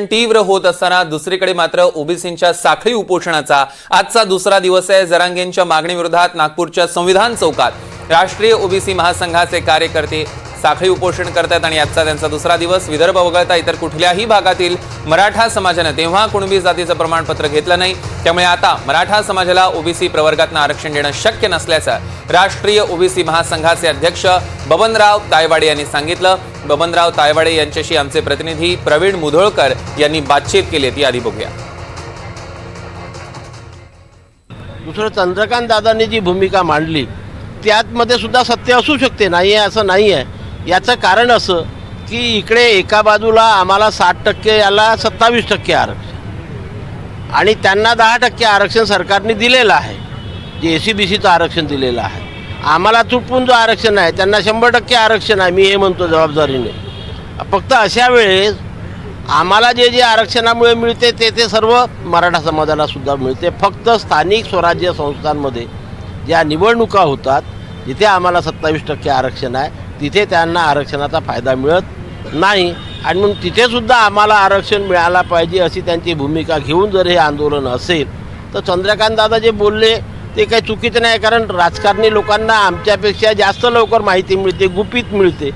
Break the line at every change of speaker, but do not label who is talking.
तीव्र होत असताना दुसरीकडे मात्र ओबीसींच्या साखळी उपोषणाचा आजचा दुसरा दिवस आहे. जरांगेंच्या मागणीविरोधात नागपूरच्या संविधान चौकात राष्ट्रीय ओबीसी महासंघाचे कार्यकर्ते साखळी उपोषण करतायत आणि आजचा त्यांचा दुसरा दिवस. विदर्भ वगळता इतर कुठल्याही भागातील मराठा समाजानं तेव्हा कुणबी जातीचं प्रमाणपत्र घेतलं नाही. त्यामुळे आता मराठा समाजाला ओबीसी प्रवर्गातनं आरक्षण देणं शक्य नसल्याचं राष्ट्रीय ओबीसी महासंघाचे अध्यक्ष बबनराव तायवाडे यांनी सांगितलं. बबनराव तायवाडे यांच्याशी आमचे प्रतिनिधी प्रवीण मुधोळकर यांनी बातचीत केली. ती आधी बघूया.
दुसरं चंद्रकांत दादांनी जी भूमिका मांडली त्यातमध्ये सुद्धा सत्य असू शकते. नाही आहे असं नाही आहे याचं कारण असं की इकडे एका बाजूला आम्हाला साठ टक्के याला सत्तावीस टक्के आरक्षण. आणि त्यांना दहा टक्के आरक्षण सरकारने दिलेलं आहे. जे ए सी बी सीचं आरक्षण दिलेलं आहे. आम्हाला तुटपून जो आरक्षण आहे त्यांना शंभर टक्के आरक्षण आहे मी हे म्हणतो जबाबदारीने. फक्त अशा वेळेस आम्हाला जे जे आरक्षणामुळे मिळते ते ते सर्व मराठा समाजाला सुद्धा मिळते. फक्त स्थानिक स्वराज्य संस्थांमध्ये ज्या निवडणुका होतात जिथे आम्हाला सत्तावीस टक्के आरक्षण आहे तिथे त्यांना आरक्षणाचा फायदा मिळत नाही. आणि म्हणून तिथेसुद्धा आम्हाला आरक्षण मिळायला पाहिजे अशी त्यांची भूमिका घेऊन जर हे आंदोलन असेल तर चंद्रकांत दादा जे बोलले ते काही चुकीचं नाही कारण राजकारणी लोकांना आमच्यापेक्षा जास्त लवकर माहिती मिळते गुपित मिळते.